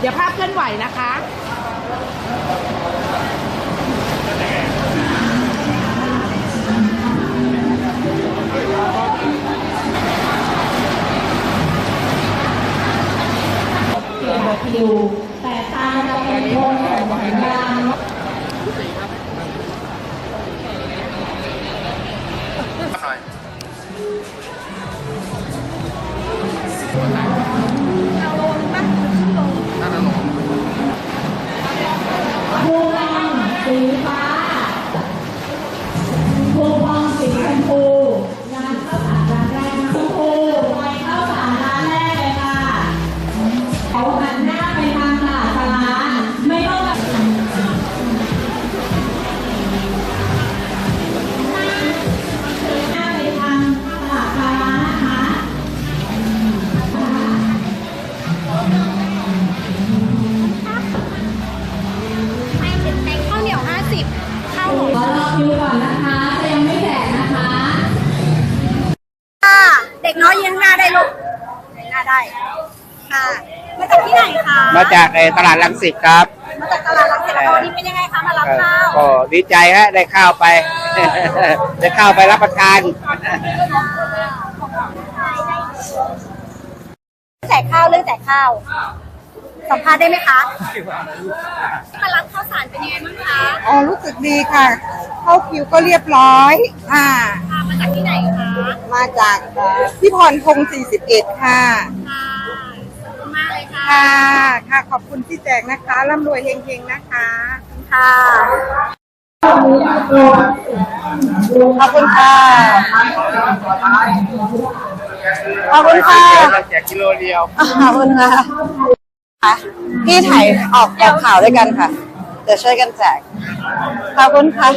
เดี๋ยวภาพเคลื่อนไหวนะคะคิวแต่ตาจะเป็นคนของสัญญาณ เด็กน้อยยืนหน้าได้ลูกยืนหน้าได้ ค่ะ มาจากที่ไหนคะ มาจากไอ้ตลาดลังสิตครับ มาจากตลาดรังสิตแล้ววันนี้เป็นยังไงคะมารับข้าวก็ดีใจฮะได้ข้าวไป ได้ข้าวไปรับประทาน แจกข้าวเรื่องแจกข้าว สัมภาษณ์ได้ไหมคะมารับข้าวสารเป็นยังไงบ้างคะอ๋อรู้สึกดีค่ะ เข้าคิวก็เรียบร้อย อ่าค่ะมาจากที่ไหนคะ มาจากเอ่อพี่พรพงศ์41 ค่ะ ค่ะขอบคุณมากเลยค่ะค่ะ ค่ะ ขอบคุณที่แจกนะคะร่ำรวยเฮงๆนะคะ ค่ะขอบคุณค่ะ ขอบคุณค่ะแจกกิโลเดียว ขอบคุณค่ะ พี่ถ่ายออกออกข่าวด้วยกันค่ะ เดี๋ยวช่วยกันแจก ขอบคุณค่ะ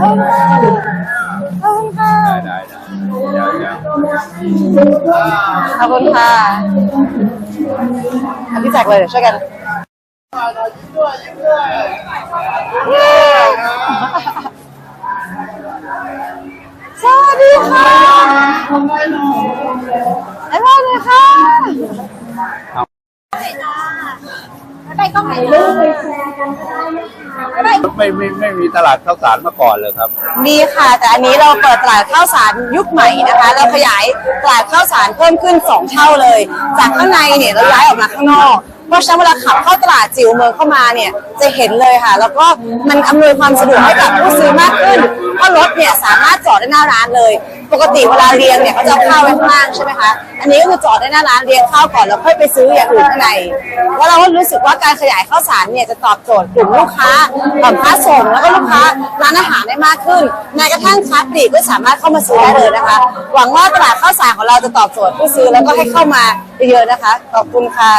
ขอบ คุณค่ะได้ได้เดี๋ยวเดี๋ยวขอบคุณค่ะเอาพี่แจกเลยเดี๋ยวช่วยกันเย้สวัสดีค่ะบ๊ายบายเลยค่ะบ๊ายบายกล้องไหนลูกบ๊ายบายไไม่ไม่ไม่มีตลาดข้าวสารมาก่อนเลยครับ มีค่ะ แต่อันนี้เราเปิดตลาดข้าวสารยุคใหม่นะคะ เราขยายตลาดข้าวสารเพิ่มขึ้น 2 เท่าเลย จากข้างในเนี่ยเราย้ายออกมาข้างนอก เพราะฉะนั้นเวลาขับเข้าตลาดจิ๋วเมืองเข้ามาเนี่ยจะเห็นเลยค่ะ แล้วก็มันอำนวยความสะดวกให้กับผู้ซื้อมากขึ้นเพราะรถเนี่ยสามารถจอดได้หน้าร้านเลย ปกติเวลาเรียงเนี่ยเขาจะเอาข้าวไว้ข้างล่างใช่ไหมคะอันนี้ก็คือจอดได้หน้าร้านเรียงข้าวก่อนแล้วค่อยไปซื้ออย่างอื่นข้างในแล้วเราก็รู้สึกว่าการขยายข้าวสารเนี่ยจะตอบโจทย์กลุ่มลูกค้ากลุ่มค้าส่งแล้วก็ลูกค้าร้านอาหารได้มากขึ้นแม้กระทั่งค้าปลีกก็สามารถเข้ามาซื้อได้เลยนะคะ หวังว่าตลาดข้าวสารของเราจะตอบโจทย์ผู้ซื้อแล้วก็ให้เข้ามาเยอะๆนะคะขอบคุณค่ะ